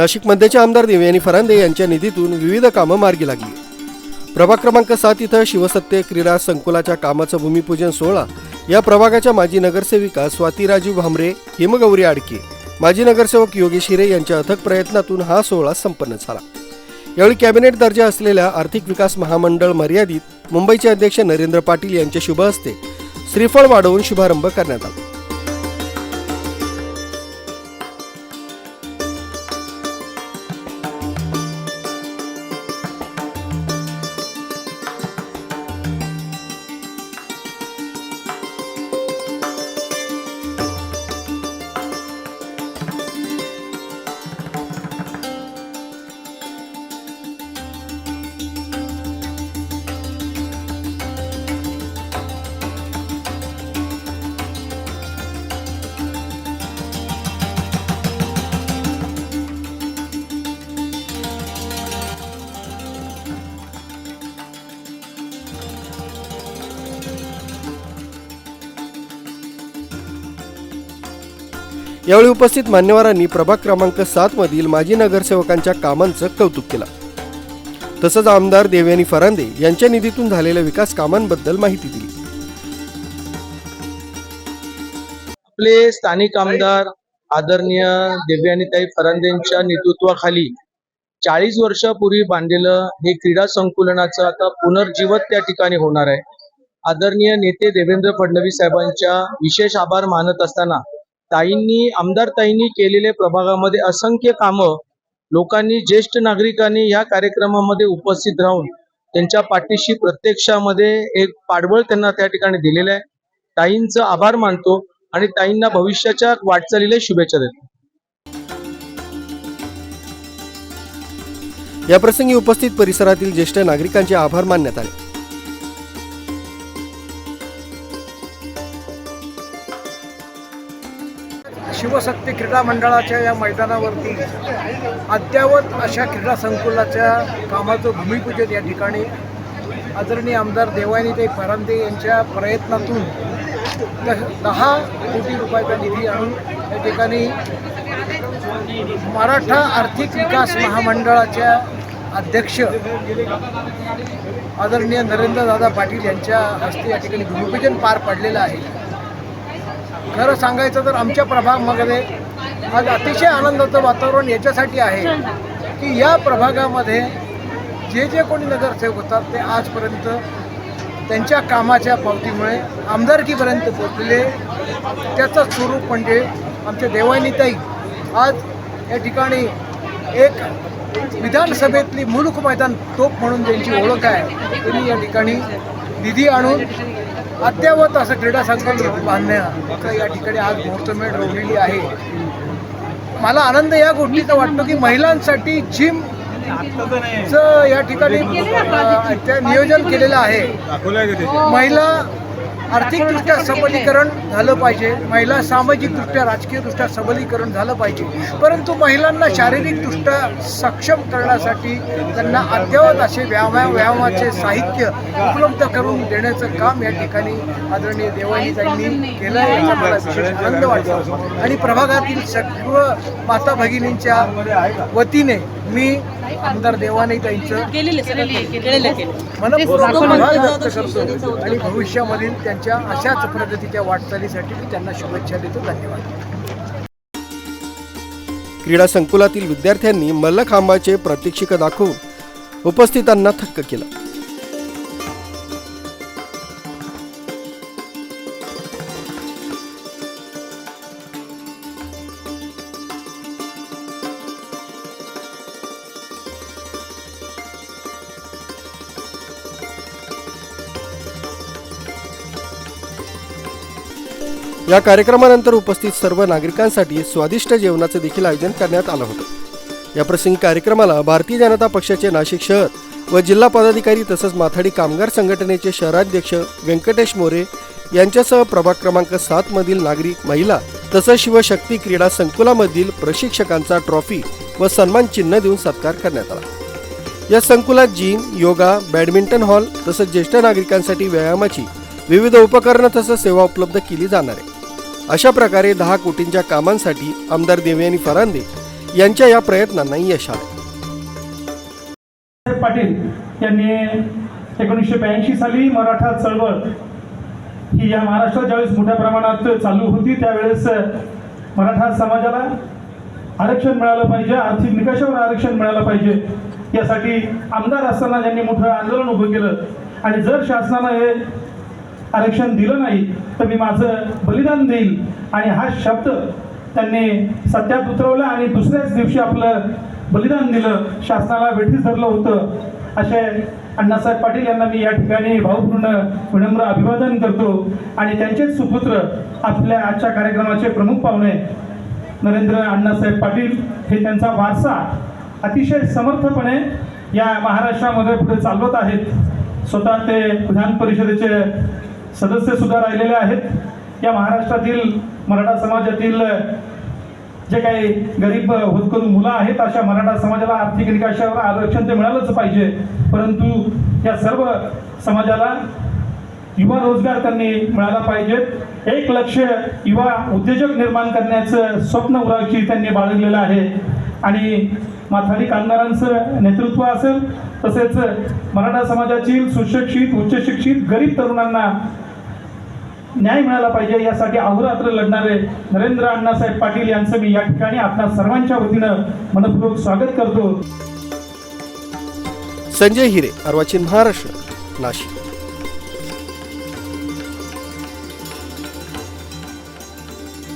नाशिकमध्येचे आमदार देवयानी फरांदे यांच्या निधीतून विविध कामं मार्गी लागली. प्रभाग क्रमांक सात इथं शिवसत्य क्रीडा संकुलाच्या कामाचं भूमिपूजन सोहळा. या प्रभागाच्या माजी नगरसेविका स्वाती राजू भामरे हिमगौरी आडके माजी नगरसेवक योगेश हिरे यांच्या अथक प्रयत्नातून हा सोहळा संपन्न झाला. यावेळी कॅबिनेट दर्जा असलेल्या आर्थिक विकास महामंडळ मर्यादित मुंबईचे अध्यक्ष नरेंद्र पाटील यांच्या शुभ हस्ते श्रीफळ वाढवून शुभारंभ करण्यात आला. यावेळी उपस्थित मान्यवरांनी प्रभाग क्रमांक सात मधील माजी नगरसेवकांच्या कामांचं कौतुक केलं. तसंच आमदार देवयानी फरांदे यांच्या निधीतून झालेल्या विकास कामांबद्दल माहिती दिली. आपले स्थानिक आमदार आदरणीय देवयानीताई फरांदेंच्या नेतृत्वाखाली चाळीस वर्षापूर्वी बांधलेलं हे क्रीडा संकुलनाचं आता पुनर्जीवत त्या ठिकाणी होणार आहे. आदरणीय नेते देवेंद्र फडणवीस साहेबांच्या विशेष आभार मानत असताना ताईंनी आमदार ताईंनी केलेल्या प्रभागामध्ये असंख्य कामं लोकांनी ज्येष्ठ नागरिकांनी या कार्यक्रमामध्ये उपस्थित राहून त्यांच्या पाठीशी प्रत्यक्षामध्ये एक पाठबळ त्यांना त्या ठिकाणी दिलेलं आहे. ताईंचं आभार मानतो आणि ताईंना भविष्याच्या वाटचालीला शुभेच्छा देतो. याप्रसंगी उपस्थित परिसरातील ज्येष्ठ नागरिकांचे आभार मानण्यात आले. शिवशक्ती क्रीडा मंडळाच्या या मैदानावरती अद्ययावत अशा क्रीडा संकुलाच्या कामाचं भूमिपूजन या ठिकाणी आदरणीय आमदार देवानीताई फरांदे यांच्या प्रयत्नातून दहा कोटी रुपयाचा निधी आणून या ठिकाणी मराठा आर्थिक विकास महामंडळाच्या अध्यक्ष आदरणीय नरेंद्रदादा पाटील यांच्या हस्ते या ठिकाणी भूमिपूजन पार पडलेलं आहे. खरं सांगायचं तर आमच्या प्रभागामध्ये आज अतिशय आनंदाचं वातावरण याच्यासाठी आहे की या प्रभागामध्ये जे जे कोणी नगरसेवक होतात ते आजपर्यंत त्यांच्या कामाच्या पावतीमुळे आमदारकीपर्यंत पोचलेले त्याचं स्वरूप म्हणजे आमच्या देवानीताई आज या ठिकाणी एक विधानसभेतली मुलुख मैदान तोप म्हणून त्यांची ओळख आहे त्यांनी या ठिकाणी निधी आणून अद्ययावत असं क्रीडा संकुल बांधण्याचा या ठिकाणी आज मुहूर्तमेढ रोवलेली आहे. मला आनंद या गोष्टीचा वाटतो की महिलांसाठी जिम चं या ठिकाणी त्या नियोजन केलेलं आहे. महिला आर्थिकदृष्ट्या सबलीकरण झालं पाहिजे. महिला सामाजिकदृष्ट्या राजकीयदृष्ट्या सबलीकरण झालं पाहिजे. परंतु महिलांना शारीरिकदृष्ट्या सक्षम करण्यासाठी त्यांना अद्ययावत असे व्यायाम व्यायामाचे साहित्य उपलब्ध करून देण्याचं काम या ठिकाणी आदरणीय देवानीताईंनी केलं आहे याचा मला विशेष आनंद वाटतो. आणि प्रभागातील सर्व माता भगिनींच्या वतीने मी आमदार केलेले केले मनपूर्वक आभार व्यक्त करतो आणि भविष्यामधील त्यांच्या अशाच प्रगतीच्या वाटचालीसाठी मी त्यांना शुभेच्छा देतो. धन्यवाद. क्रीडा संकुलातील विद्यार्थ्यांनी मल्लखांबाचे प्रात्यक्षिक दाखवून उपस्थितांना थक्क केलं. या कार्यक्रमानंतर उपस्थित सर्व नागरिकांसाठी स्वादिष्ट जेवणाचं देखील आयोजन करण्यात आलं होतं. या प्रसंगी कार्यक्रमाला भारतीय जनता पक्षाचे नाशिक शहर व जिल्हा पदाधिकारी तसंच माथाडी कामगार संघटनेचे शहराध्यक्ष व्यंकटेश मोरे यांच्यासह प्रभाग क्रमांक सात मधील नागरिक महिला तसंच शिवशक्ती क्रीडा संकुलामधील प्रशिक्षकांचा ट्रॉफी व सन्मान चिन्ह देऊन सत्कार करण्यात आला. या संकुलात जिम योगा बॅडमिंटन हॉल तसंच ज्येष्ठ नागरिकांसाठी व्यायामाची विविध उपकरणं तसंच सेवा उपलब्ध केली जाणार आहे. अशा प्रकारे दहा कोटींच्या कामांसाठी आमदार देवयानी फरांदे यांच्या या प्रयत्नांना यश आले. पाटील यांनी एकोणीसशे ब्याऐंशी साली मराठा चळवळ ही या महाराष्ट्रात ज्यावेळेस मोठ्या प्रमाणात चालू होती त्यावेळेस मराठा समाजाला आरक्षण मिळालं पाहिजे आर्थिक निकषावर आरक्षण मिळालं पाहिजे. यासाठी आमदार असताना त्यांनी मोठं आंदोलन उभं केलं आणि जर शासनानं हे आरक्षण दिलं नाही तर मी माझं बलिदान देईल. आणि हा शब्द त्यांनी सत्यात उतरवला आणि दुसऱ्याच दिवशी आपलं बलिदान दिलं. शासनाला वेठीस धरलं होतं. असे अण्णासाहेब पाटील यांना मी या ठिकाणी भावपूर्ण विनम्र अभिवादन करतो. आणि त्यांचेच सुपुत्र आपल्या आजच्या कार्यक्रमाचे प्रमुख पाहुणे नरेंद्र अण्णासाहेब पाटील हे त्यांचा वारसा अतिशय समर्थपणे या महाराष्ट्रामध्ये पुढे चालवत आहेत. स्वतः ते विधान परिषदेचे सदस्य सुद्धा राहिलेले आहेत. या महाराष्ट्रातील मराठा समाजातील जे काही गरीब होतकरू मुलं आहेत अशा मराठा समाजाला आर्थिक निकाशावर आरक्षण ते मिळालंच पाहिजे. परंतु या सर्व समाजाला युवा रोजगार त्यांनी मिळाला पाहिजेत एक लक्ष युवा उद्योजक निर्माण करण्याचं स्वप्न उराची त्यांनी बाळगलेलं आहे. आणि माथाडी कामगारांचं नेतृत्व असेल तसेच मराठा समाजातील सुशिक्षित उच्च शिक्षित गरीब तरुणांना न्याय मिळाला पाहिजे यासाठी अहोरात्र लढणारे नरेंद्र अण्णासाहेब पाटील यांचं मी या ठिकाणी आपल्या सर्वांच्या वतीनं मनपूर्वक स्वागत करतो. संजय हिरे अर्वाचीन महाराष्ट्र नाशिक.